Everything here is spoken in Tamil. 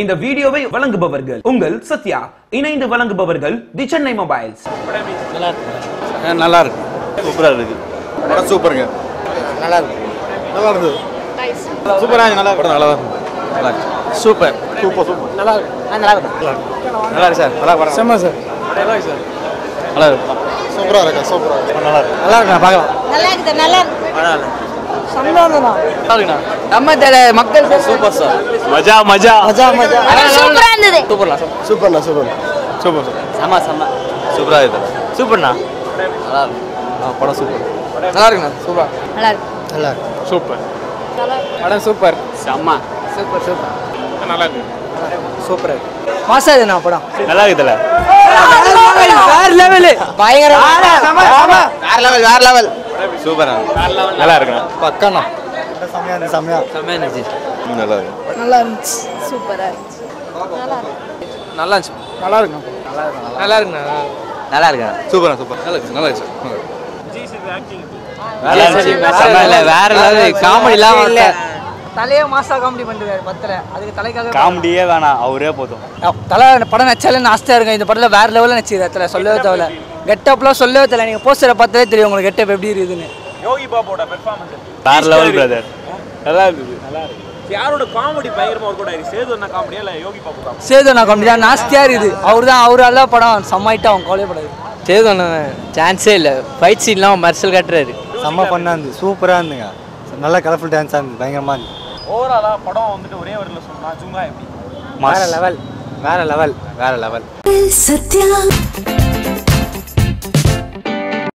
இந்த வீடியோவை வழங்குபவர்கள் உங்கள் சத்யா. இணைந்து வழங்குபவர்கள் தி சென்னை மொபைல்ஸ். நல்லா இருக்கு சூப்பராக இருக்கு படம் சூப்பருங்க. நல்லா இருக்கு நல்லா இருந்தது சூப்பராக நல்லா படம் நல்லா இருக்கு. நல்லா இருக்கு சூப்பர். Super super. நல்லா இருக்கு நல்லா இருக்கு நல்லா இருக்கு சார். நல்லா படம். செம்ம சார். நல்லா இருக்கு சார். நல்லா இருக்கு சூப்பராக இருக்கு? இருக்கு நல்லா இருக்கு? நல்லா இருக்கு பார்க்கலாம். நல்லா இருக்குது நல்லா இருக்கு நல்லா இருக்குண்ணா நம்ம மக்கள் சூப்பர் சார். மஜா மஜா. மஜா மஜா. சூப்பரா இருந்தது. சூப்பர்ண்ணா சூப்பர்ண்ணா. Super super super. செம்ம செம்ம. இருக்கு சூப்பர்ண்ணா. நல்லா இருக்கு. ஆ படம் சூப்பர். நல்லா இருக்குண்ணா சூப்பர். நல்லா இருக்கு. நல்லா இருக்கு. சூப்பர். படம் சூப்பர். செம்ம. Super super. நல்லா இருக்கு. சூப்பர் இதுண்ணா படம்? நல்லா இருக்குதுல்ல வேற லெவலு பயங்கர வேற லெவல் வேற லெவல் சூப்பரா. நல்லா இருக்குண்ணா பக்கண்ணா செம்மையா இருந்துச்சு நல்லா இருக்கு. நல்லா இருந்துச்சு. சூப்பரா இருந்துச்சு. நல்லா இருக்கு நல்லா இருந்துச்சு. நல்லா நல்லா நல்லா இருக்குண்ணா. சூப்பரா சூப்பர். நல்லா இருக்கு நல்லா இருக்கு. நல்லா வேற லெவல் காமெடி இல்லாம இல்ல தலையே மாசா காமெடி பண்ணிருக்காரு பத்தல அதுக்கு தலைக்காக காமெடியே வேணாம் அவரே போதும். தலை படம் நச்சாலே நாஸ்தியா இருக்கும். இந்த படத்துல வேற லெவலில் நடிச்சிரு தலை. சொல்லவே தேவையில்ல. கெட்டப்லாம் சொல்லவே தேவை நீங்க போஸ்டரை பார்த்தாலே தெரியும் உங்களுக்கு கெட்டப் எப்படி இருக்குதுன்னு. வேற லெவல் பிரதர் நல்லா இருக்குது. யாரோட காமெடி பயங்கரமா ஒர்க் அவுட் ஆயிருக்கு? சேது காமெடியா இல்ல யோகி பாபு காமெடி சேது காமெடி தான். நாஸ்தியா இருக்குது. அவர் தான் அவரால படம் செம்மாயிட்டா அவன் கவலைப்படாது சேது சான்ஸே இல்லை. ஃபைட் சீன்லாம் மர்சல் கட்டுறாரு. செம்ம பண்ணா இருந்து சூப்பராக இருந்துங்க. நல்ல கலர்ஃபுல் டான்ஸாக இருந்து பயங்கரமாக இருந்து ஓவராலா படம் வந்துட்டு ஒரே வரியில சொன்னா ஜுங்கா எப்படி? வேற லெவல் வேற லெவல் வேற லெவல் சத்யா.